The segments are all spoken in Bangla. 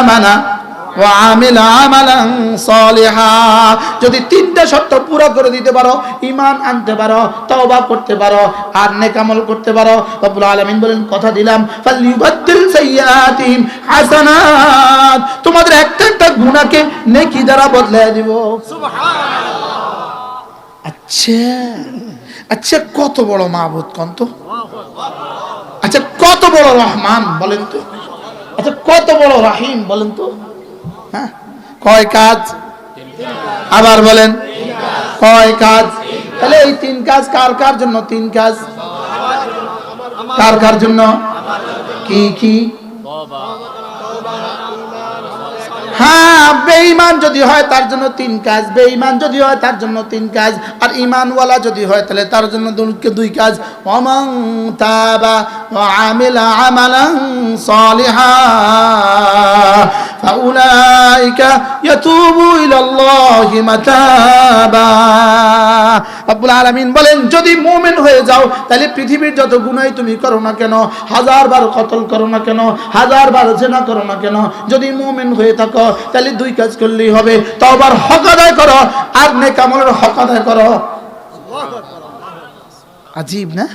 আমানা ওয়া আমিলা আমালান সালিহা যদি তিনটা শর্ত পুরো করে দিতে পারো ঈমান আনতে পারো তওবা করতে পারো আর নেক আমল করতে পারো রব্বুল আলামিন বলেন কথা দিলাম সাইয়্যাতিহিম হাসানাত। তোমাদের একটা একটা গুনাহকে নেকি দ্বারা বদলে দিব। আচ্ছা আচ্ছা কত বড় মাহবুদ কোন তো আচ্ছা কত বড় রহমান বলেন তো? আচ্ছা কত বড় রাহিম বলেন তো? হ্যাঁ? কয় কাজ? আবার বলেন। কয় কাজ? তাহলে এই তিন কাজ কার কার জন্য? তিন কাজ। কার কার জন্য? কি কি? হ্যাঁ বেঈমান যদি হয়, তার জন্য তিন কাজ। বেঈমান যদি হয়, তার জন্য তিন কাজ। আর ইমানওয়ালা যদি হয়, তাহলে তার জন্য দুই- কাজ। অমং তাবা আমিলা আমালান সালিহা, ফাউলাইকা ইয়াতুবু ইলাল্লাহি মাতাবা। রব্বুল আলামিন বলেন, যদি মুমিন হয়ে যাও, তাহলে পৃথিবীর যত গুনাহ তুমি করো না কেন, হাজার বার কতল করো না কেন, হাজার বার জেনা করো না কেন, যদি মুমিন হয়ে থাকো তাহলে দুই কাজ করলেই হবে। তওবার হক আদায় করো, আর নেক আমলের হক আদায় করো। আজীব না?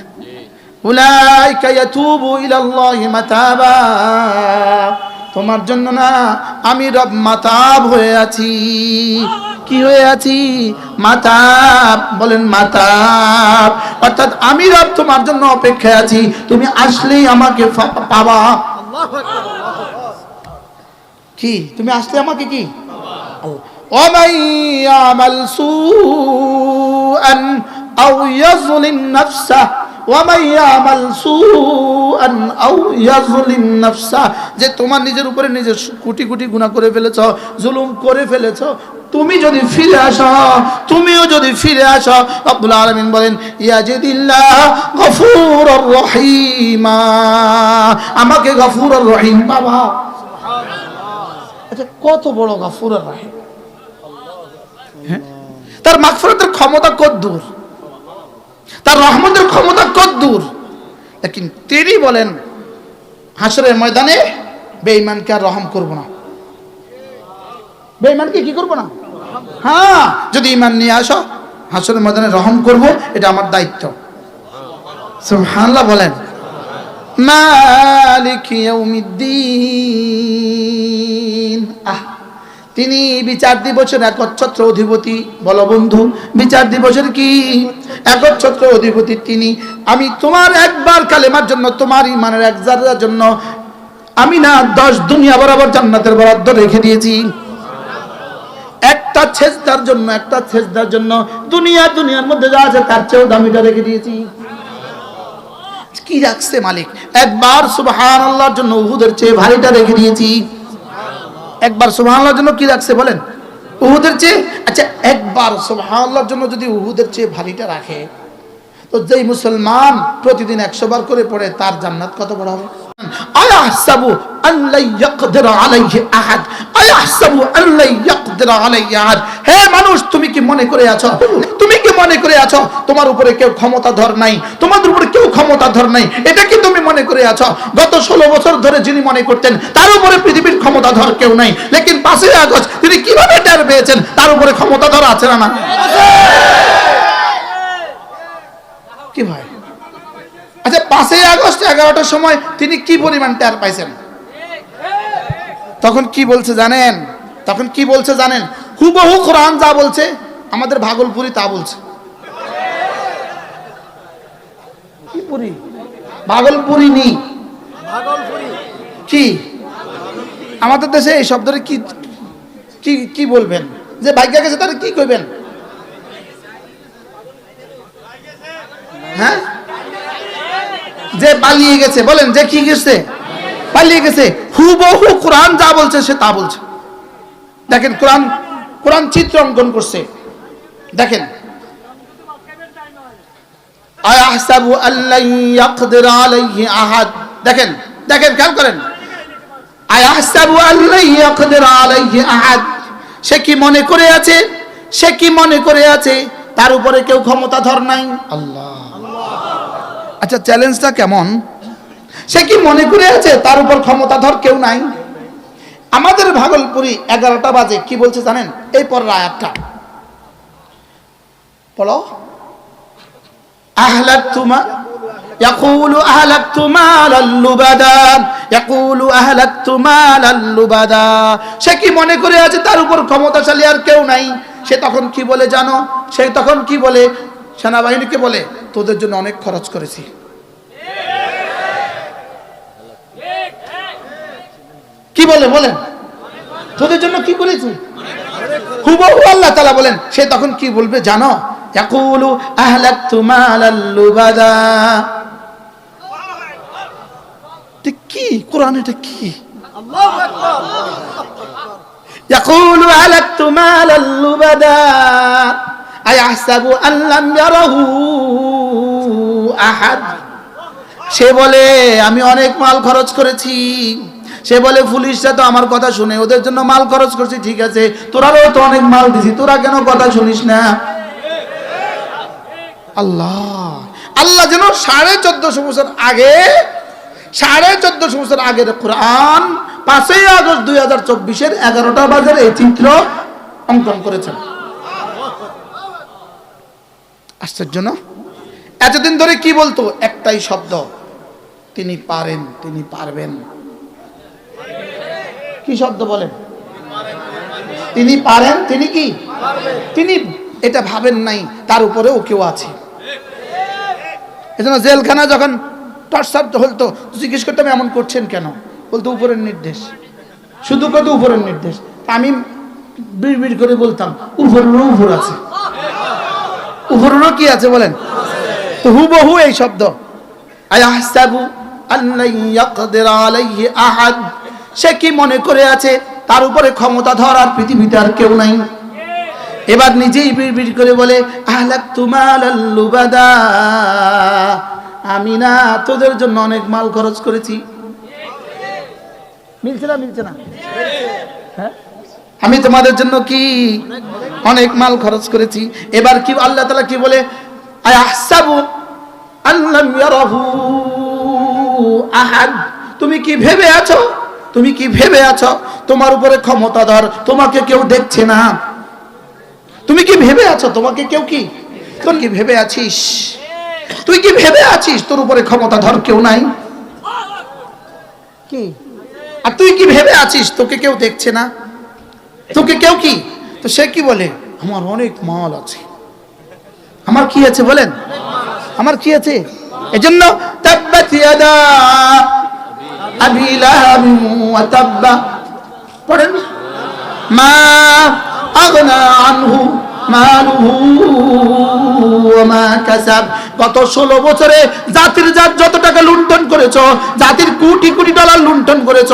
উলাইকা ইয়াতুবু ইলাল্লাহি মাতাবা। তোমার জন্য না আমি রব মাতাব হয়ে আছি। কি হয়ে আছি? মাতাব, বলেন মাতাব। অর্থাৎ আমি রব তোমার জন্য অপেক্ষায় আছি। তুমি আসলেই আমাকে পাবা। কি? তুমি আসলে আমাকে কি? যে তোমার নিজের উপরে নিজের কুটি কুটি গুণা করে ফেলেছ, জুলুম করে ফেলেছ, তুমি যদি ফিরে আসো, তুমিও যদি ফিরে আসো আব্দুল আলমিন বলেন, ইয়াজিদিল্লাহ গফুর রহিমা। আমাকে গফুর রহিম বাবা। আচ্ছা কত বড় গফুরুর রহিম হ্যাঁ? তার মাগফিরাতের ক্ষমতা কত দূর তার রহমতের ক্ষমতা কত দূর লেকিন তিনি বলেন হাসরের ময়দানে বেঈমানকে আর রহম করব না। বেঈমানকে কি করব না? হ্যাঁ যদি ইমান নিয়ে আসো হাসরের ময়দানে রহম করব এটা আমার দায়িত্ব। সুবহানাল্লাহ বলেন। মালিক তিনি বিচার দিবসের একচ্ছত্র অধিপতি। বল বন্ধু, বিচার দিবসের কি? একচ্ছত্র অধিপতি তিনি। আমি তোমার একবার কালেমার জন্য, তোমার ইমানের এক জারের জন্য আমি না দশ দুনিয়া বরাবর জান্নাতের বরাদ্দ রেখে দিয়েছি। একটা ছেজদার জন্য, একটা ছেজদার জন্য দুনিয়া দুনিয়ার মধ্যে যা আছে তার চেয়েও দামিটা রেখে দিয়েছি। কি রাখছে মালিক? একবার সুবহান আল্লাহর জন্য উহুদের চেয়ে ভারীটা রেখে দিয়েছি। একবার সুবহানাল্লাহর জন্য কি রাখছে বলেন? উহুদের চেয়ে? আচ্ছা একবার সুবহানাল্লাহর জন্য যদি উহুদের চেয়ে ভারীটা রাখে, তো যেই মুসলমান প্রতিদিন একশো বার করে পড়ে, তার জান্নাত কত বড় হবে? আয়াহসাবু আন লা ইয়াকদির আলাইহি আহাদ। হে মানুষ, তুমি কি মনে করে আছো? তুমি কি মনে করে আছো? তোমার উপরে কেউ ক্ষমতা ধর নাই। তোমাদের উপরে কেউ ক্ষমতা ধর নাই। এটা কি তুমি মনে করে আছো? গত ষোলো বছর ধরে যিনি মনে করতেন, তার উপরে পৃথিবীর ক্ষমতা ধর কেউ নাই। লেকিন পাঁচই আগস্ট তিনি কীভাবে টের পেয়েছেন? তার উপরে ক্ষমতা ধর আছে না কি ভাই? আচ্ছা পাঁচই আগস্ট এগারোটার সময় তিনি কি পরিমাণ টের পাইছেন? তখন কি বলছে জানেন? তখন কি বলছে জানেন? হুবহু কোরআন যা বলছে আমাদের ভাগলপুরি তা বলছে। কি পুরি? ভাগলপুরি নি। কি? আমাদের দেশে এই শব্দটা কি কি কি বলবেন? যে ভাগ্য গেছে তাহলে কি কইবেন? হ্যাঁ? যে পালিয়ে গেছে বলেন যে কি গেছে? পালিয়ে গেছে। হুবহু কোরআন যা বলছে সে তা বলছে। দেখেন, কোরআন কোরআন চিত্র অঙ্কন করছে। দেখেন। আলাইহি আহাদ। দেখেন দেখেন করেন। আলাইহি আহাদ। সে কি মনে করে আছে? সে কি মনে করে আছে? তার উপরে কেউ নাই। আল্লাহ। আচ্ছা চ্যালেঞ্জটা কেমন? সে কি মনে করে আছে তার উপর ক্ষমতাধর কেউ নাই আমাদের ভাগলপুরি এগারোটা বাজে কি বলছে জানেন এই পর আয়াতটা বলো أهلكت ما يقول أهلكت مالا لبدا يقول أهلكت مالا لبدا সে কি মনে করে আছে তার উপর ক্ষমতাশালী আর কেউ নাই সে তখন কি বলে জানো সে তখন কি বলে সেনাবাহিনীকে বলে তোদের জন্য অনেক খরচ করেছি কি বলে, বলেন। তোদের জন্য কি করেছি? হুবহু আল্লাহ তালা বলেন, সে তখন কি বলবে জানো? ইয়াকুলু আহলাকতু মালাল লুবাদা। কি? কোরআন এটা কি? ইয়াকুলু আহলাকতু মালাল লুবাদা। আয়াহসাবু আন ইয়ারাহু আহাদ। সে বলে, আমি অনেক মাল খরচ করেছি। সে বলে, পুলিশরা তো আমার কথা শুনে, ওদের জন্য মাল খরচ করছি, ঠিক আছে। তোরারও তো অনেক মাল দিছি, তোরা কেন কথা শুনিস না? আল্লাহ আল্লাহ যেন সাড়ে চোদ্দশো বছর আগে, সাড়ে চোদ্দশো বছর আগের কোরআন পাঁচই আগস্ট দুই হাজার চব্বিশের এগারোটা বাজার এই চিত্র অঙ্কন করেছেন। আশ্চর্য, না? এতদিন ধরে কি বলতো? একটাই শব্দ তিনি পারেন, তিনি পারবেন। কি শব্দ বলেন? তিনি পারেন, তিনি কি? তিনি এটা ভাবেন নাই, তার উপরেও কেউ আছে। এজন্য জেলখানা যখন টর্চার হলতো, জিজ্ঞেস করতাম এমন করছেন কেন? বলতো, উপরের নির্দেশ। শুধু কত উপরের নির্দেশ? আমি বিড় করে বলতাম, উপরেরও উপর আছে। উপরেরও কি আছে বলেন? তো হুবহু এই শব্দ। আলাইহি সে কি মনে করে আছে, তার উপরে ক্ষমতা ধরার পৃথিবীতে আর কেউ নাই? এবার নিজেই বিড় করে বলে আহলাক তুমাল লুবাদা। আমি না, তোদের জন্য অনেক মাল খরচ করেছি। মিলছে না মিলছে না? হ্যাঁ? আমি তোমাদের জন্য কি অনেক মাল খরচ করেছি? এবার কি আল্লাহ তালা কি বলে আহসাবু আল্লাম ইয়ারাহু? আহাদ। তুমি কি ভেবে আছো? তুমি কি ভেবে আছো? তোমার উপরে ক্ষমতাধর তোমাকে কেউ দেখছে না। তুমি কি ভেবে আছো? তোমাকে কেউ কি? তোর কি ভেবে আছিস? তুই কি ভেবে আছিস? তোর উপরে ক্ষমতাধর কেউ নাই। কি? আর তুই কি ভেবে আছিস? তোকে কেউ দেখছে না। তোকে কেউ কি? তো সে কি বলে? আমার অনেক মাল আছে। আমার কি আছে বলেন? আমার কি আছে? এজন্য তাব্বাত ইয়াদা আবি লাহাব ওয়া তাব্বা। পড়েন মা আগনা আনহু গত 16 বছরে জাতির জাত যত টাকা লুণ্ঠন করেছ, জাতির কোটি কোটি ডলার লুণ্ঠন করেছ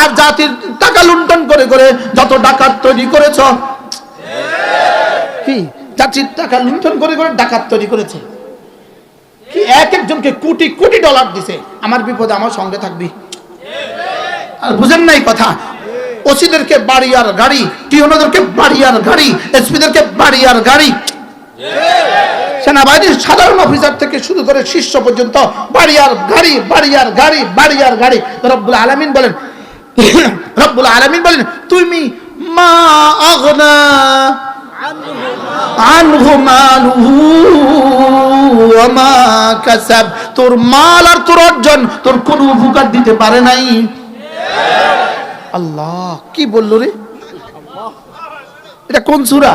আর জাতির টাকা লুণ্ঠন করে করে যত ডাকাত তৈরি করেছ জাতির টাকা লুণ্ঠন করে করে ডাকাত তৈরি করেছে। কি এক একজনকে কোটি কোটি ডলার দিছে। আমার বিপদে আমার সঙ্গে থাকবি। আর বুঝেন নাই কথা? ওসিদেরকে বাড়ি আর গাড়ি বাড়ি আর গাড়ি, এসপিদেরকে বাড়ি আর গাড়ি। সেনাবাহিনীর সাধারণ অফিসার থেকে শুরু করে শীর্ষ পর্যন্ত বাড়ি আর গাড়ি, বাড়ি আর গাড়ি, বাড়ি আর গাড়ি। রব্বুল আলামিন বলেন, রব্বুল আলামিন বলেন, তুমি মা আগনা আনহু মালুহু ওয়া মা কাসাব। তোর মাল আর তোর অর্জন, তোর কোনো উপকার দিতে পারে নাই। আল্লাহ, কি বলল রে? এটা কোন সূরা?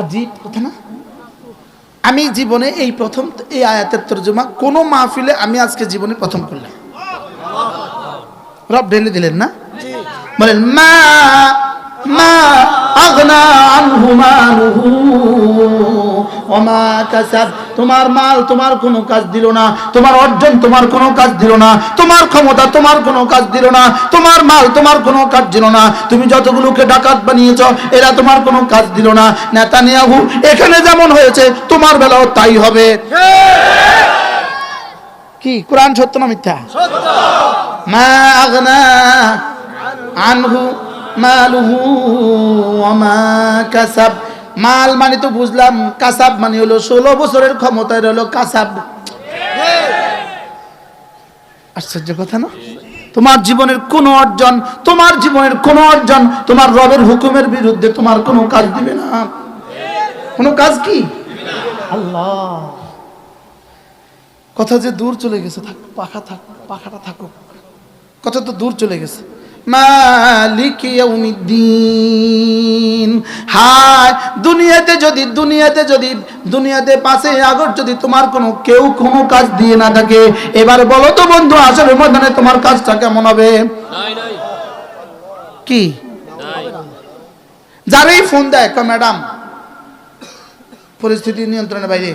আজীব, কথা না? আমি জীবনে এই প্রথম, এই আয়াতের তর্জমা কোন মাহফিলে আমি আজকে জীবনে প্রথম করলাম। রব ঢেলে দিলেন না? বলেন, মা মা আগনা আনহু মালুহু। ওমা কাসাব তোমার মাল তোমার কোনো কাজ দিল না তোমার অর্জন তোমার কোনো কাজ দিল না তোমার ক্ষমতা তোমার কোনো কাজ দিল না তোমার মাল তোমার কোনো কাজ দিল না তুমি যতগুলোকে ডাকাত বানিয়েছ এরা তোমার কোনো কাজ দিল না। নেতানিয়াহু এখানে যেমন হয়েছে তোমার বেলাও তাই হবে। কি কোরআন সত্য না মিথ্যা? মা আগনা আনহু মালুহু মা কাসাব। মাল মানে তো বুঝলাম, কাসাব মানে হলো ষোলো বছরের ক্ষমতায় হলো কাসাব। আশ্চর্য কথা না? তোমার জীবনের কোনো অর্জন, তোমার জীবনের কোনো অর্জন তোমার রবের হুকুমের বিরুদ্ধে তোমার কোনো কাজ দিবে না। কোনো কাজ কি? আল্লাহ। কথা যে দূর চলে গেছে, থাক, পাখা থাক, পাখাটা থাকুক। কথা তো দূর চলে গেছে। মালিক ইয়াউমিদ্দিন। হায় দুনিয়াতে যদি দুনিয়াতে যদি দুনিয়াতে পাশে আগর যদি তোমার কোনো কেউ কোনো কাজ দিয়ে না থাকে এবার বলো তো বন্ধু আসলে ময়দানে তোমার কাজটা কেমন হবে? কি? যারাই ফোন দেয় ক ম্যাডাম পরিস্থিতি নিয়ন্ত্রণের বাইরে।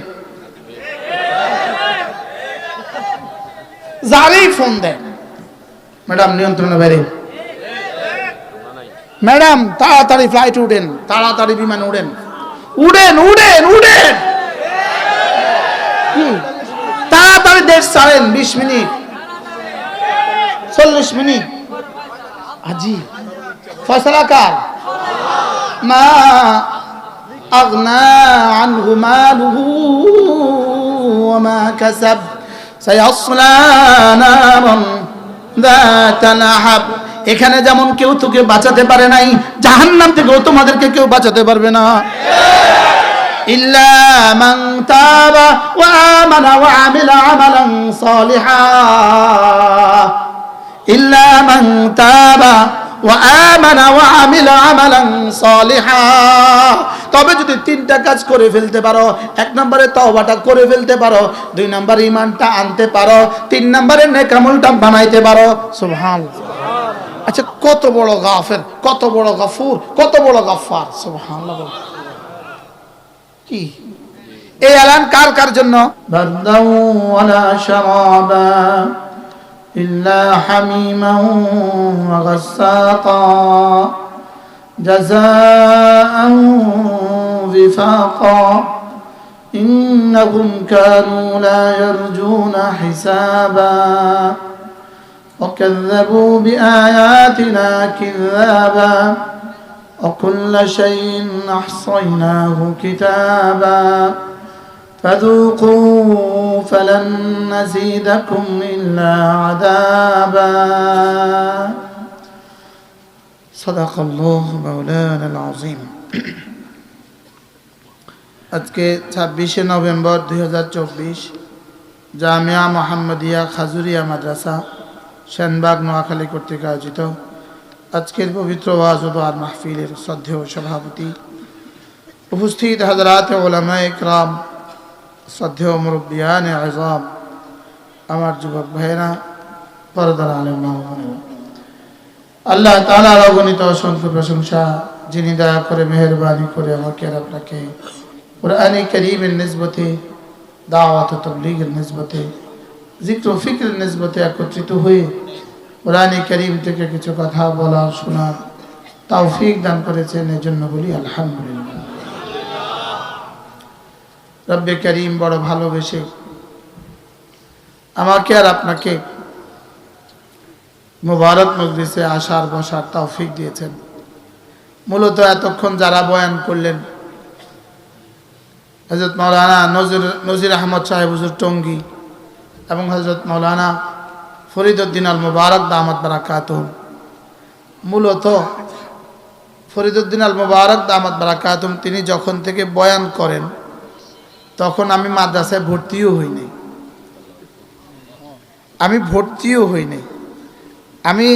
যারাই ফোন দেয় ম্যাডাম নিয়ন্ত্রণের বাইরে। ম্যাডাম তাড়াতাড়ি ফ্লাইট উঠেন তাড়াতাড়ি বিমানে উড়েন উড়েন উড়েন উড়েন কি? তাড়াতাড়ি দেশ ছাড়েন বিশ মিনিট চল্লিশ মিনিট আজি ফয়সলা কার মা أغنى عنه ماله وما كسب سيصلى نارا ذات لهب এখানে যেমন কেউ তোকে বাঁচাতে পারে নাই, জাহান্নাম থেকেও তোমাদেরকে কেউ বাঁচাতে পারবে না। তবে যদি তিনটা কাজ করে ফেলতে পারো, এক নম্বরে তওবাটা করে ফেলতে পারো, দুই নম্বর ইমানটা আনতে পারো, তিন নম্বরে নেকামলটা বানাইতে পারো, সুবহানাল্লাহ। আচ্ছা কত বড় গাফের কত বড় গাফুর কত বড় গাফার সুবহানাল্লাহ বলো। কি এই এলান কার কার জন্য বারদাউ ওয়ালা শারাবা ইল্লা হামিমান ওয়া গাসসাকা জাযাআন বিফাকা إنهم كانوا لا يرجون حسابا وكذبوا بآياتنا كذابا وكل شيء أحصيناه كتابا فذوقوا فلن نزيدكم إلا عذابا صدق الله مولانا العظيم আজকে ছাব্বিশে নভেম্বর দুই হাজার চব্বিশ জামিয়া মোহাম্মদিয়া খাজুরিয়া মাদ্রাসা সেনবাগ, নোয়াখালী কর্তৃক আয়োজিত আজকের পবিত্র ওয়াজ ও দোয়ার মাহফিলের শ্রদ্ধেয় সভাপতি উপস্থিত হাজরাত ওলামা ইকরাম, শ্রদ্ধেয় মুরব্বিয়ান আজম আমার যুবক ভাইয়েরা, পরদার আলম আল্লাহ তালার অগণিত অসংখ্য প্রশংসা, যিনি দয়া করে মেহরবানি করে আমাকে আর আপনাকে কোরআনে করিমের নিসবতে, দাওয়াত তবলিগের নিসবতে জিক্র ফিক্রের নিসবতে একত্রিত হয়ে কোরআনে করিম থেকে কিছু কথা বলার শোনার তৌফিক দান করেছেন এই জন্য বলি আলহামদুলিল্লাহ। রব্বে করিম বড় ভালোবেসে আমাকে আর আপনাকে মুবারক মজলিসে আসার, বসার তৌফিক দিয়েছেন। মূলত এতক্ষণ যারা বয়ান করলেন হজরত মৌলানা নজির নজির আহমদ সাহেব হুজুর টঙ্গী এবং হজরত মৌলানা ফরিদুদ্দিন আল মুবারক দামদ বারাকাত। মূলত ফরিদুদ্দিন আল মুবারক দামদ বারাকাতুম তিনি যখন থেকে বয়ান করেন, তখন আমি মাদ্রাসায় ভর্তিও হইনি। আমি ভর্তিও হইনি। আমি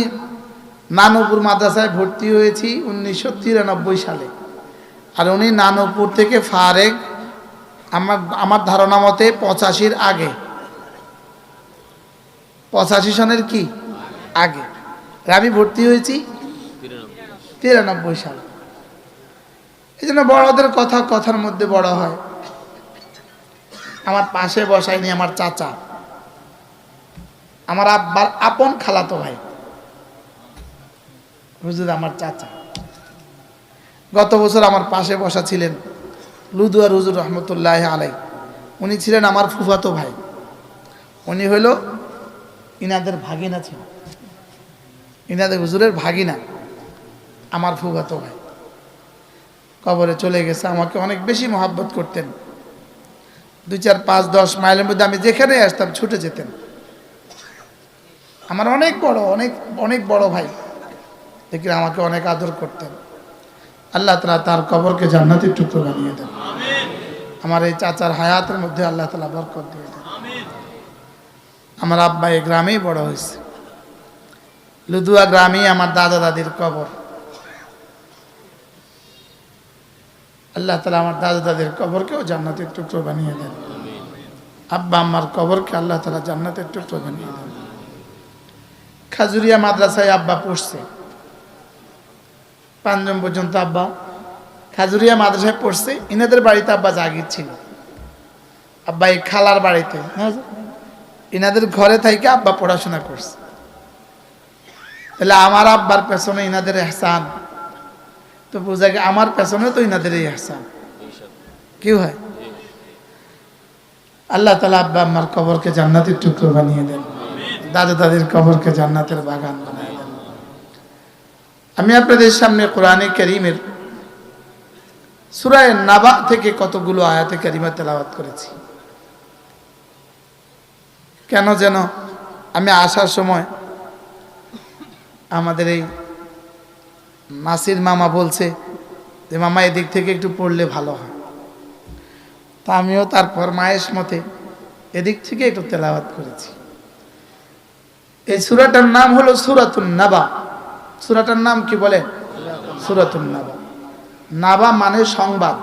নানপুর মাদ্রাসায় ভর্তি হয়েছি উনিশশো তিরানব্বই সালে। আর উনি নানপুর থেকে ফারেক আমার আমার ধারণা মতে পঁচাশির আগে। পঁচাশি সনের কি? আগে। আমি ভর্তি হয়েছি। তিরানব্বই সাল। এই জন্য বড়দের কথা কথার মধ্যে বড় হয়। আমার পাশে বসায়নি আমার চাচা। আমার আব্বার আপন খালাতো ভাই। হুজুর আমার চাচা। গত বছর আমার পাশে বসা ছিলেন লুদুয়ার হুজুর রহমতুল্লাহ আলাই উনি ছিলেন আমার ফুফাতো ভাই। উনি হইল ইনাদের ভাগিনা ছিল। ইনাদের হুজুরের ভাগিনা। আমার ফুফাতো ভাই। কবরে চলে গেছে আমাকে অনেক বেশি মহাব্বত করতেন। দুই চার পাঁচ দশ মাইলের মধ্যে আমি যেখানে আসতাম ছুটে যেতেন। আমার অনেক বড় অনেক অনেক বড় ভাই। দেখি আমাকে অনেক আদর করতেন। আল্লাহ তালা তার কবরকে জান্নাতের টুকরো বানিয়ে দেন। আমার এই চাচার হায়াতের মধ্যে আল্লাহ তালা বরকত দিয়ে দেন। আমার আব্বা এই গ্রামেই বড় হয়েছে। লুদুয়া গ্রামেই আমার দাদা দাদির কবর। আল্লাহ তালা আমার দাদা দাদির কবরকেও জান্নাতের টুকরো বানিয়ে দেন। আব্বা আম্মার কবরকে আল্লাহ তালা জান্নাতের টুকরো বানিয়ে দেন। খাজুরিয়া মাদ্রাসায় আব্বা পড়ছে। পাঁচজন পর্যন্ত আব্বা খাজুরিয়া মাদ্রাসায় পড়ছে। ইনাদের বাড়িতে আব্বা জাগির ছিল। আব্বা এই খালার বাড়িতে হ্যাঁ, ইনাদের ঘরে থেকে আব্বা পড়াশোনা করছে। তাহলে আমার আব্বার পেছনে ইনাদের এহসান। তো বোঝা গে আমার পেছনে তো ইনাদের এই এহসান। কি হয়? আল্লাহ তালা আব্বা আম্মার কবরকে জান্নাতের টুকরো বানিয়ে দেন। দাদা দাদির কবরকে জান্নাতের বাগান বানিয়ে দেন। আমি আপনাদের সামনে কোরআনে করিমের সুরায় নাবা থেকে কতগুলো আয়াতে কারিমা তেলাওয়াত করেছি। কেন যেন আমি আসার সময় আমাদের এই নাসির মামা বলছে যে, মামা, এদিক থেকে একটু পড়লে ভালো হয়। তা আমিও তারপর মায়ের মতে এদিক থেকে একটু তেলাওয়াত করেছি। এই সুরাটার নাম হলো সুরাতুন নাবা। সুরাটার নাম কি বলেন সুরাতুন নাবা। নাবা মানে সংবাদ।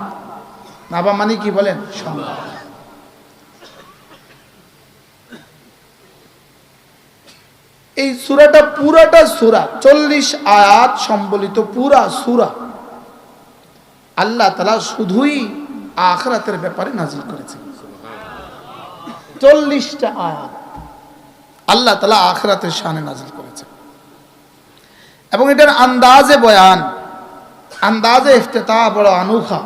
নাবা মানে কি বলেন? সংবাদ। এই সুরাটা পুরাটা সুরা, চল্লিশ আয়াত সম্বলিত পুরা সুরা। আল্লাহ তালা শুধুই আখরাতের ব্যাপারে নাজিল করেছেন। চল্লিশটা আয়াত আল্লাহ তালা আখরাতের শানে নাজিল করেছেন। এবং এটার আন্দাজে বয়ান, আন্দাজে ইফতেতা বড় আনুখা।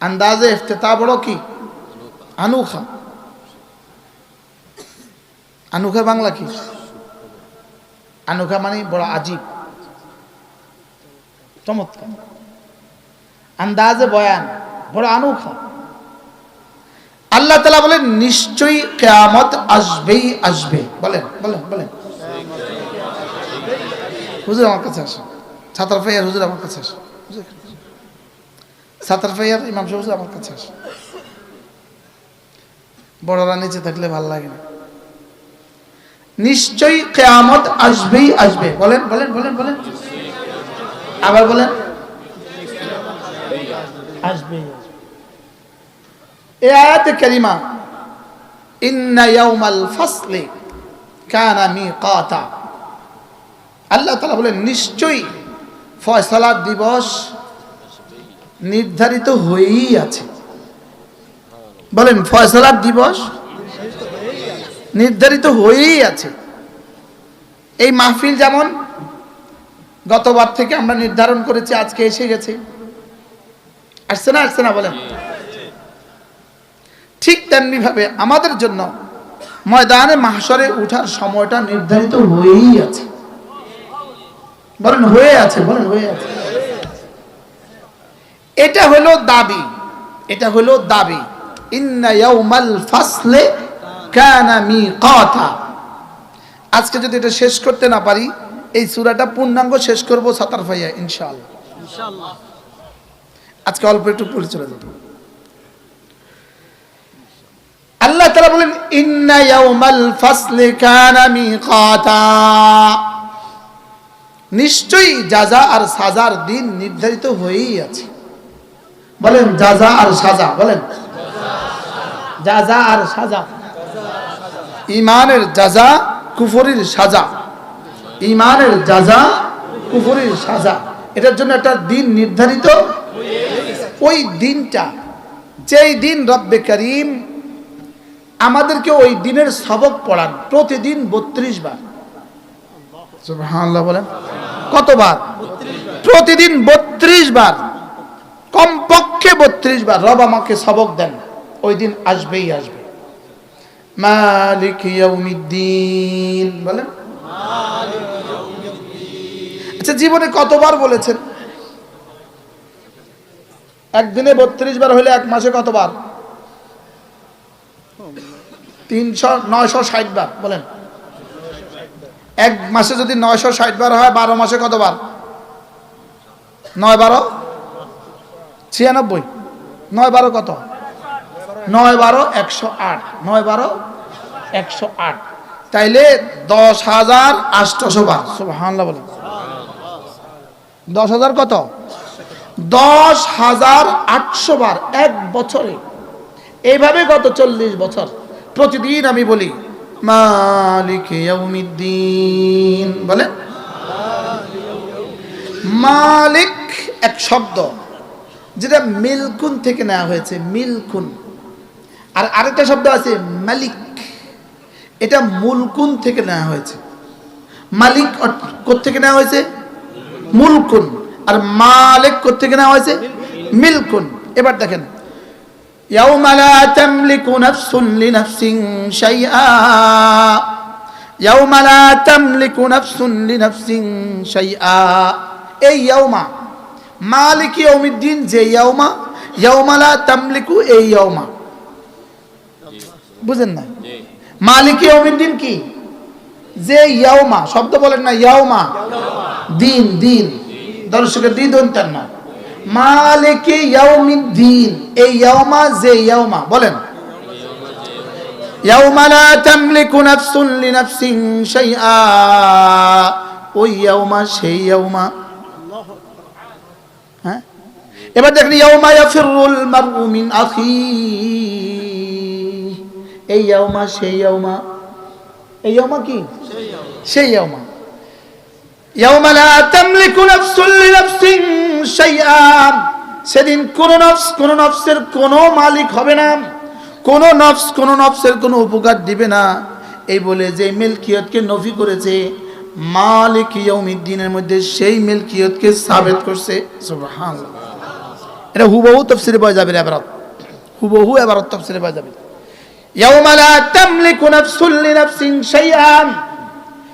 আন্দাজে ইফতেতা বড় কি? আনুখা। আনুখা বাংলা কি? আনুখা মানে বড় আজীব। চমৎকার। আন্দাজে বয়ান, বড় আনুখা আল্লাহ তালা বলেন, নিশ্চয়ই কেয়ামত আসবেই আসবে। বলেন বলেন বলেন। হুজুর আমার কাছে আসেন। ছাতার ফাইয়ার হুজুর আমার কাছে আসেন। ছাতার ফাইয়ার ইমাম সাহেব আমার কাছে আসে বড়রা নিচে থাকলে ভালো লাগে না। নিশ্চয়ই কেয়ামত আসবেই আসবে। বলেন বলেন বলেন বলেন। আবার বলেন। আসবে। এ আয়াতে কারিমা ইন্না ইয়াউমাল ফাসলি কানা মিকাতা। আল্লাহ তাআলা বলেন নিশ্চয়ই ফয়সালার দিবস নির্ধারিত হয়েই আছে। বলেন ফয়সালার দিবস নির্ধারিত হয়েই আছে। এই মাহফিল যেমন গতবার থেকে আমরা নির্ধারণ করেছি, আজকে এসে গেছে। আসছে না আসছে না বলেন ঠিক তেমনি ভাবে আমাদের জন্য ময়দানে মাহসরে উঠার সময়টা নির্ধারিত হয়েই আছে। বলেন, হয়ে আছে, বলেন, হয়ে আছে। এটা হলো দাবি, এটা হলো দাবি। ইন্না ইয়াউমাল ফাসলে কানা আজকে যদি এটা শেষ করতে না পারি এই সূরাটা পূর্ণাঙ্গ শেষ করব সাতার ভাইয়া ইনশাআল্লাহ। আজকে অল্প একটু পড়ে চলে যাব আল্লাহ তাআলা বলেন ইন্না ইয়াউমাল ফাসলি কানা মিকাতা। নিশ্চয়ই যাজা আর সাজার দিন নির্ধারিত হয়েই আছে। বলেন যাজা আর সাজা। বলেন যাজা আর সাজা। ইমানের যাজা কুফরির সাজা। ইমানের যাজা কুফরির সাজা। এটার জন্য একটা দিন নির্ধারিত। ওই দিনটা, যেই দিন রব্বে করিম আমাদেরকে ওই দিনের সবক পড়ান, প্রতিদিন বত্রিশ বার। বলেন। কতবার? প্রতিদিন বত্রিশ বার। কমপক্ষে বত্রিশ বার। রব আমাকে সবক দেন। ওই দিন আসবেই আসবে। মালিক ইয়াউমিদ্দিন। বলেন। আচ্ছা জীবনে কতবার বলেছেন? একদিনে বত্রিশ বার হলে এক মাসে কতবার? তিনশো, নয়শো ষাট বার, বলেন। এক মাসে যদি নয়শো ষাট বার হয়, বারো মাসে কতবার? নয় বারো? ছিয়ানব্বই। নয় বারো কত? নয় বারো একশো আট। নয় বারো একশো আট। তাইলে দশ হাজার আটশোশো বার। হানলা বলেন। দশ হাজার কত? দশ হাজার আটশো বার এক বছরে। এইভাবে গত চল্লিশ বছর। প্রতিদিন আমি বলি মালিক ইয়াউমিদ্দিন। বলেন মালিক এক শব্দ যেটা মিলকুন থেকে নেওয়া হয়েছে মিলকুন। আর আরেকটা শব্দ আছে মালিক এটা মুলকুন থেকে নেওয়া হয়েছে মালিক থেকে নেওয়া হয়েছে মুলকুন আর মালিক থেকে নেওয়া হয়েছে মিলকুন এবার দেখেন يوم لا تملك نفس لنفس شيئا يوم لا تملك نفس لنفس شيئا এই ইয়াউমা মালিক ইয়াউমিদ্দিন যে ইয়াউমা ইয়াউমা লা তামলিকু এই ইয়াউমা বুঝেন না? মালিক ইয়াউমিদ্দিন কি? যে ইয়াউমা শব্দ বলেন না ইয়াউমা। দিন দিন। দর্শকের দিন দন্তার না মালিক ইয়াউমিদ্দিন এই ইয়াউমা যে ইয়াউমা বলেন। ইয়াউমা লা তামলিকু নাফসুন লিনাফসিন শাইআ। ওই সেই হ্যাঁ? এবার দেখেন ইয়াউমা ইয়াফিরুল মারউ মিন আখি। এই ইয়াউমা সেই ইয়াউমা এই ইয়াউমা কি? সেই ইয়াউমা ইয়াউমা লা তামলিকু নাফসুন লিনাফসিন শাইআ। সেদিন কোন নফস, কোন নফসের কোন মালিক হবে না। কোন নফস, কোন নফসের কোনো উপকার দিবে না। এই বলে যে মিল্কিয়তকে নফি করেছে, মালিক ইয়াউমিদ্দিনের মধ্যে সেই মিল্কিয়তকে সাবেত করছে। সুবহানাল্লাহ। এটা হুবহু তফসিরে পাওয়া যাবে এবারত হুবহু এবারত তফসিরে পাওয়া যাবে।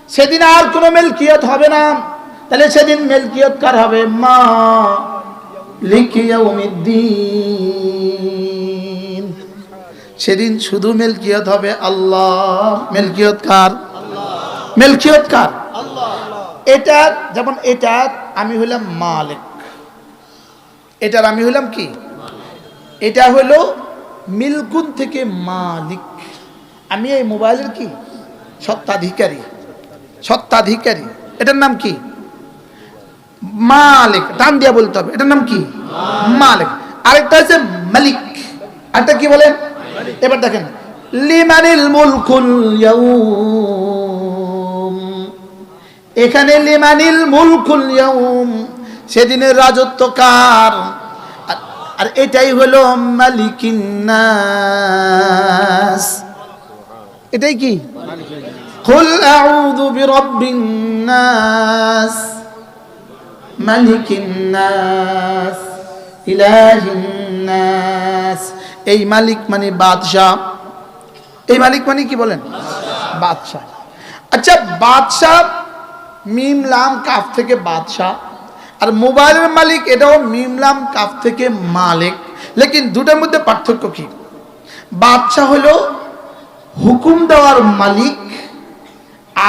সেদিন আর কোনো মেলকিয়ত হবে না। তাহলে সেদিন মিল্কিয়ত কার হবে? মা সেদিন শুধু মিল্কিয়ত হবে আল্লাহ। মিল্কিয়ত কার? মিল্কিয়ত কার? এটা যেমন এটা, আমি হইলাম মালিক। এটার আমি হইলাম কি? এটা হলো মিলকুন থেকে মালিক। আমি এই মোবাইলের কি? সত্ত্বাধিকারী। সত্ত্বাধিকারী। এটার নাম কি? মালিক। টান দিয়া বলতে হবে। এটার নাম কি? মালিক। আরেকটা আছে মালিক। আরেকটা কি বলেন? এবার দেখেন। লিমানিল মুলকুল এখানে লিমানিল মুলকুল সেদিনের রাজত্ব কার? আর- আর এটাই হলো মালিকিন নাস এটাই কি قل أعوذ برب الناس ملك الناس إله الناس এই মালিক মানে বাদশাহ এই মালিক মানে কি বলেন বাদশাহ আচ্ছা বাদশাহ মিম লাম কাফ থেকে বাদশাহ আর মোবাইলের মালিক এটাও মিম লাম কাফ থেকে মালিক। লেকিন দুটার মধ্যে পার্থক্য কি? বাদশাহ হলো হুকুম দেওয়ার মালিক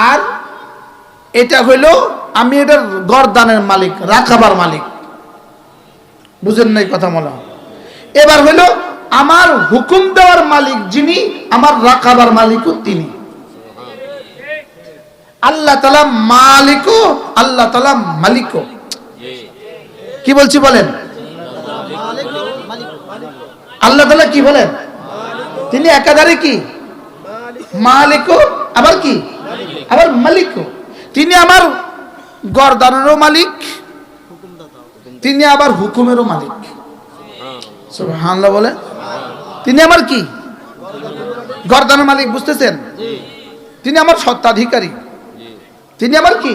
আর এটা হইল আমি এটার গরদানের মালিক, রাখাবার মালিক। বুঝেন নাই কথা বলা এবার হইল আমার হুকুম দেওয়ার মালিক যিনি, আমার রাখাবার মালিকও তিনি। আল্লাহ তালা মালিকও, আল্লাহ তালা মালিকও। কি বলছি বলেন? আল্লাহ তালা কি বলেন? তিনি একাধারে কি? মালিকও আবার কি? আবার মালিকও। তিনি আমার গরদানেরও মালিক তিনি আবার হুকুমেরও মালিক। বলে তিনি আমার কি? গরদানের মালিক বুঝতেছেন? তিনি আমার সত্ত্বাধিকারী তিনি আমার কি?